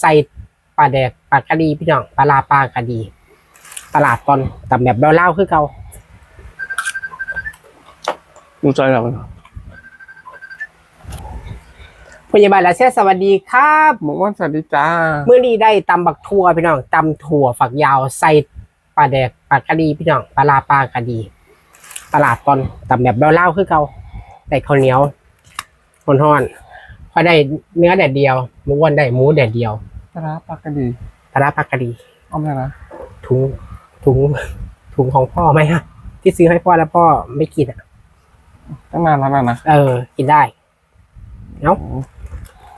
ใส่ปลาแดกปลากระดีพี่น้องปลาลาปลากระดีตลาดตอนแต่แบบเล่าๆคือเก่าดูใจเราพยาบาลลาเซสวัสดีครับบอกว่าสวัสดีจ้าเมื่อนี้ได้ตำบักทั่วพี่น้องตำถั่วฝักยาวใส่ปลาแดกปลากระดีพี่น้องปลาลาปลากระดี ตลาดตอนแต่แบบเล่าๆคือเก่าแต่ข้าวเหนียวห่อนๆ พอได้เนื้อแดดเดียวหมูอ้วนได้หมูแดดเดียวปลาร้าปลากระดีปลาลาปลากระดีเอาไหมนะถุงถุงถุงของพ่อไหมฮะ ที่ซื้อให้พ่อแล้วพ่อไม่กินอะตั้งนานแล้วนะเออ กินได้เอ้า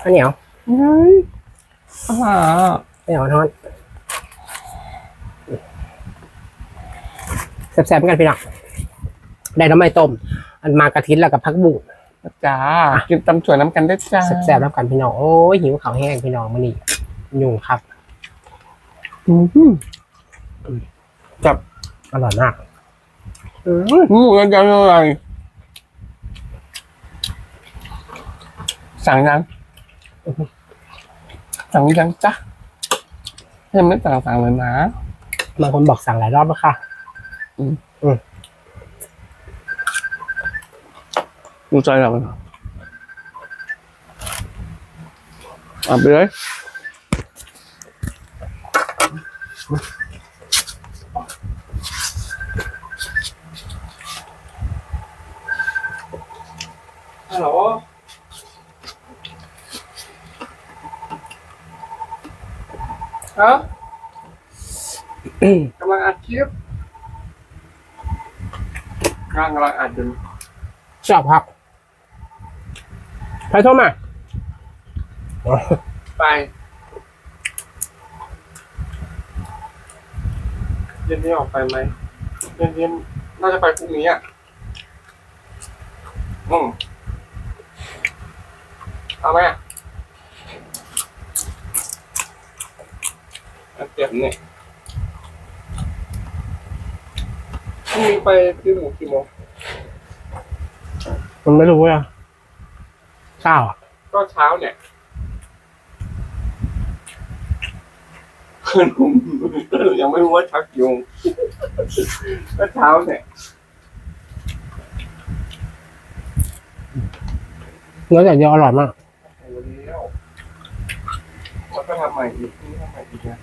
ข้าวเหนียวเฮ้ยปลาร้าข้าวเหนียวทอดแซ่บๆเหมือนกันพี่น้องได้น้ำไม่ต้ม อันมากระทินแล้วกับพักบุ้ง จ้ากินตำถั่วน้ำกันได้จ้าแซ่บๆแล้วกันพี่น้องโอ้ยหิวข้าวแห้งพี่น้องมานี่ยุ่งครับอืมจับอร่อยมากอืมหมูกันจังเลยสั่งยังสั่งยังจ้ะยังไม่สั่งสั่งเลยนะบางคนบอกสั่งหลายรอบแล้วค่ะ ดูใจเราอะไปเลยฮัลโหลฮะกำลังอัดคลิปกำลังกำลังอัดอยู่ชอบครับ ใครโทรมาไปเย็นนี้ออกไปไหมเย็นนี้น่าจะไปพรุ่งนี้อะอืมเอาไหมอะเอาเก็บเนี่ยพรุ่งนี้ไปซื้อหมูกี่โมงมันไม่รู้อะ ข้าวอะก็เช้าเนี่ยคืนผมยังไม่รู้ว่าชักยุงก็เช้าเนี่ยเนื้อแต่เดียวอร่อยมากโอ้เลี้ยวแล้วก็ทำใหม่อีกนี่ทำใหม่อีกนะ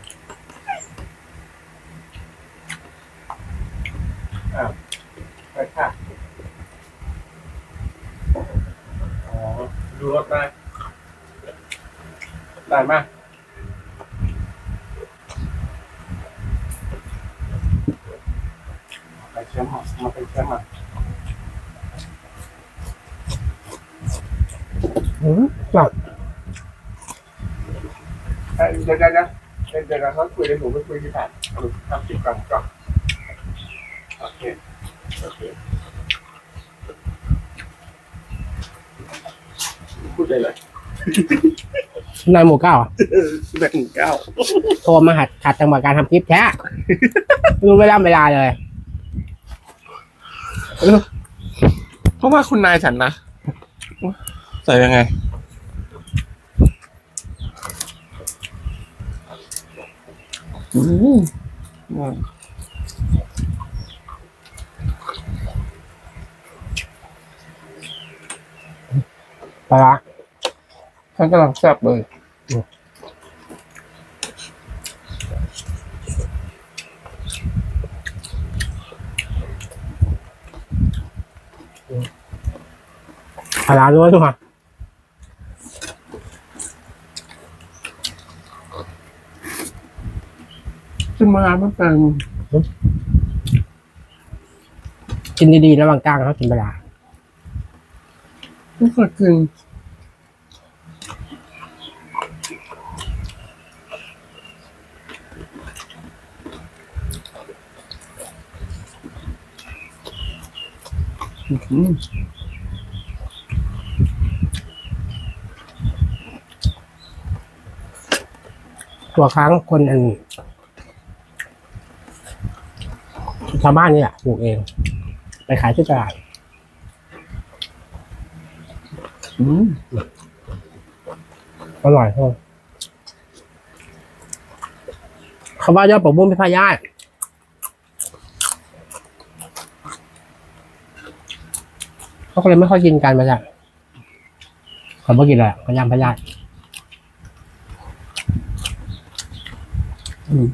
อ่าไปค่ะอ๋อ ดูรถได้ได้ไหมไปเชื่อมหอมาไปเชื่อมอะอืมแบบเอ้ยเดี๋ยวเดี๋ยวเดี๋ยวเดี๋ยวเดี๋ยวเขาคุยกันหนูไปคุยที่ผ่านเอาทำกิจกรรมก่อนโอเคโอเค พูดได้เลยนายหมูเก้าอะแบกหนึ่งเก้าโทรมาหัดขัดจังหวะการทำคลิปแท้ไม่รู้เวลาเวลาเลยเพราะว่าคุณนายฉันนะ ใส่ยังไง อืมอืมปลาร้า ฉันกำลังแซ่บเลยปลาร้าด้วยทุกคนขึ้นมาร้านมันเป็นกินดีๆระหว่างกลางเขากินปลาร้าไม่เคยกิน อื้อหือตัวค้างคนอันชาวบ้านนี่แหละปลูกเอง ไปขายที่ตลาดอืมอร่อยเท่าเขาว่ายอดปกบุ้งเป็นพยาธิ เขาก็เลยไม่ค่อยกินกันมาจากเขาไม่กินเลยพยายามพยาธิอืม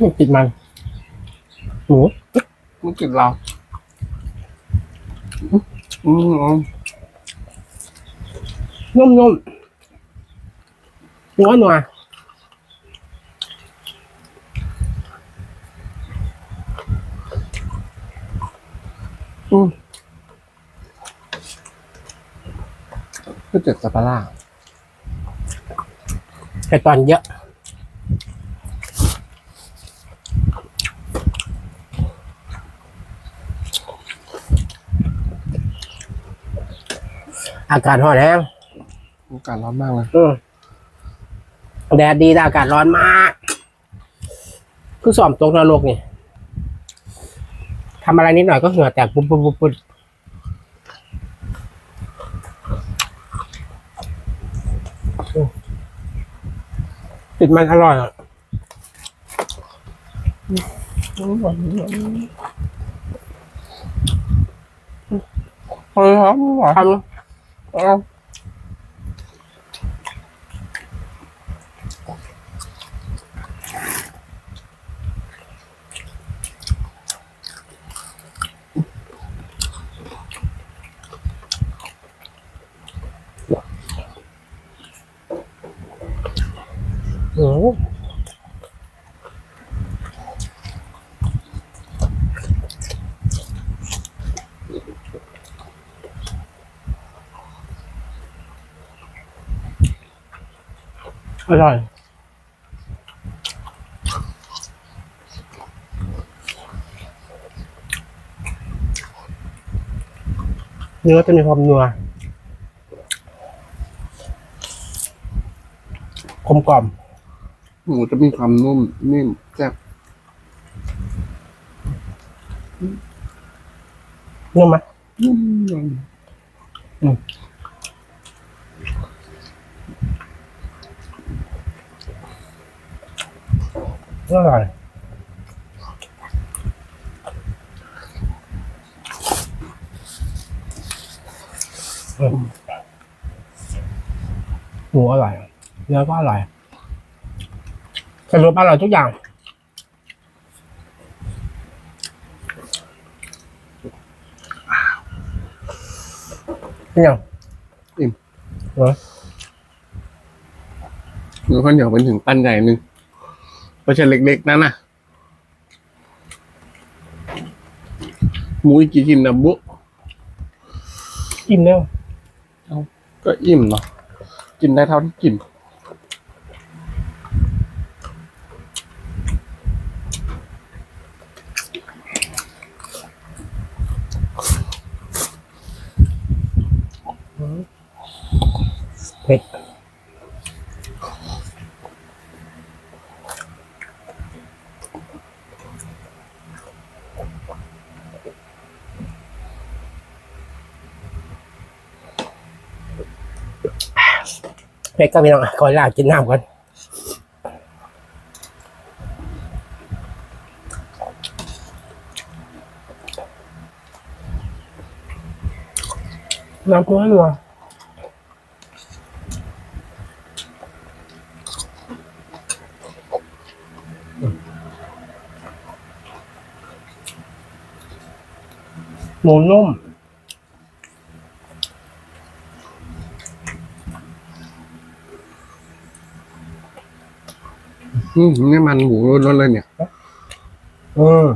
ไม่ติดมันหมูมันกินเราอืมอืมนุ่มนุ่มนัวนัวอืมก็เจ็ดสปาร่าแต่ตอนเยอะ อากาศร้อนแห้งอากาศร้อนมากเลยอืมแดดดีแต่อากาศร้อนมาก คือสอมตกนรกนี่ทำอะไรนิดหน่อยก็เหงื่อแตกปุ๊บปุ๊บปุ๊บปุ๊บอืมติดมันอร่อยอะเฮ้ยครับหวานทำเอา อืม ร่อยเนื้อจะมีความนัวกลมกล่อมหมูจะมีความนุ่มนิ่มแซ่บนุ่มไหมนุ่มอร่ อยอืมหมูอร่อยเนื้อก็อร่อยสรุปอร่อยทุกอย่าง นี่ยังอิ่มเหรอหมูข้าวเหนียวเป็นถึงปั้นใหญ่หนึ่ง เพราะฉะเล็กๆนั่นน่ะหมูอีกกี่ชิ้นนะบุ๊อิ่มแล้วก็อิ่มเนาะกินได้เท่าที่กิน เผ็ด เผ็ดก็พี่น้องขอลากินน้ำก่อนน้ำนัวนัวหมูนุ่ม อืมนี่มันหมูล้วนๆเลยเนี่ยอืม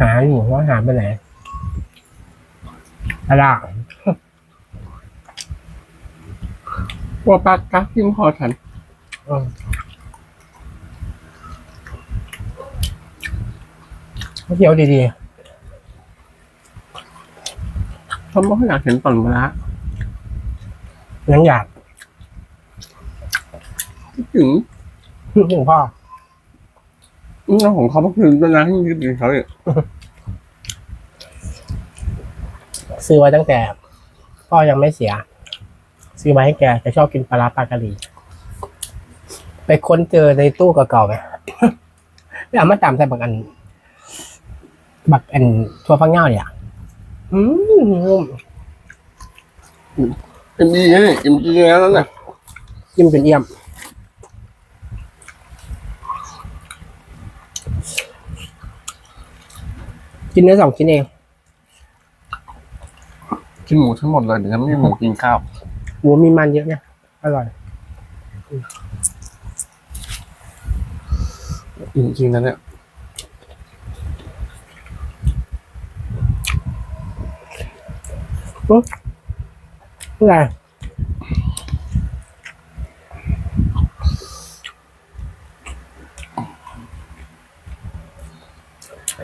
หาอยู่ว่าหาไปไหนอะไรอะว่าปลากักกินพอฉันอืมเที่ยวดีเขาไม่ค่อยอยากเห็นตอนมาละๆยังอยาก ถึงหลวงพ่ออืมของเขาก็คือเป็นร้านที่ยืดเขาเนี่ยซื้อไว้ตั้งแต่พ่อยังไม่เสีย ซื้อมาให้แกแกชอบกินปลาร้าปลากะหรี่ไปค้นเจอในตู้เก่าๆไหมไม่เอามาตามใส่บักอัน บักอันทั่วฟังเง่าเนี่ยอืมเอ็มดีนี่เอ็มดีแล้วนั่นน่ะยิ้มเป็นเอี่ยม กินเนื้อสองชิ้นเอง กินหมูทั้งหมดเลยเดี๋ยวไม่มีหมูกินข้าว หมูมีมันเยอะเนี่ยอร่อยจริงๆนะเนี่ยอะไร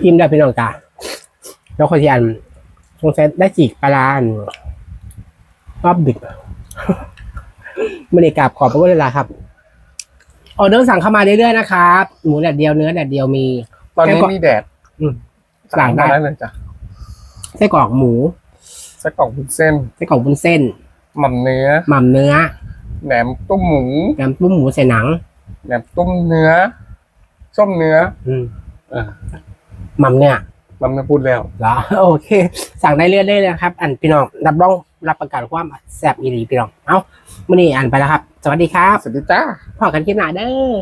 อิ่มได้พี่น้องตา แล้วคนที่อันสงสัยได้จีกปลาร้าอันรอบดึกไม่ได้กราบขอบพระคุณเวลาครับออเดอร์สั่งเข้ามาเรื่อยๆนะครับหมูแดดเดียวเนื้อแดดเดียวมี ตอนนี้มีแดดอืมสั่งได้ได้เลยจ้ะไส้กรอกหมูไส้กรอกวุ้นเส้นไส้กรอกวุ้นเส้น หม่ำเนื้อ หม่ำเนื้อแหนมตุ้มหมูน้ำตุ้มหมูใส่หนังแหนมตุ้มเนื้อส้มเนื้อ อืมเออหม่ำเนี่ย มันไม่พูดแล้วเหรอโอเค สั่งได้เรื่อยๆเลยนะครับ อันพี่น้องรับรองรับประกันความแซ่บอีหลีพี่น้อง เอ้ามื่อนี้อ่านไปแล้วครับ สวัสดีครับ สวัสดีจ้าพอกันคลิปหน้าเด้อ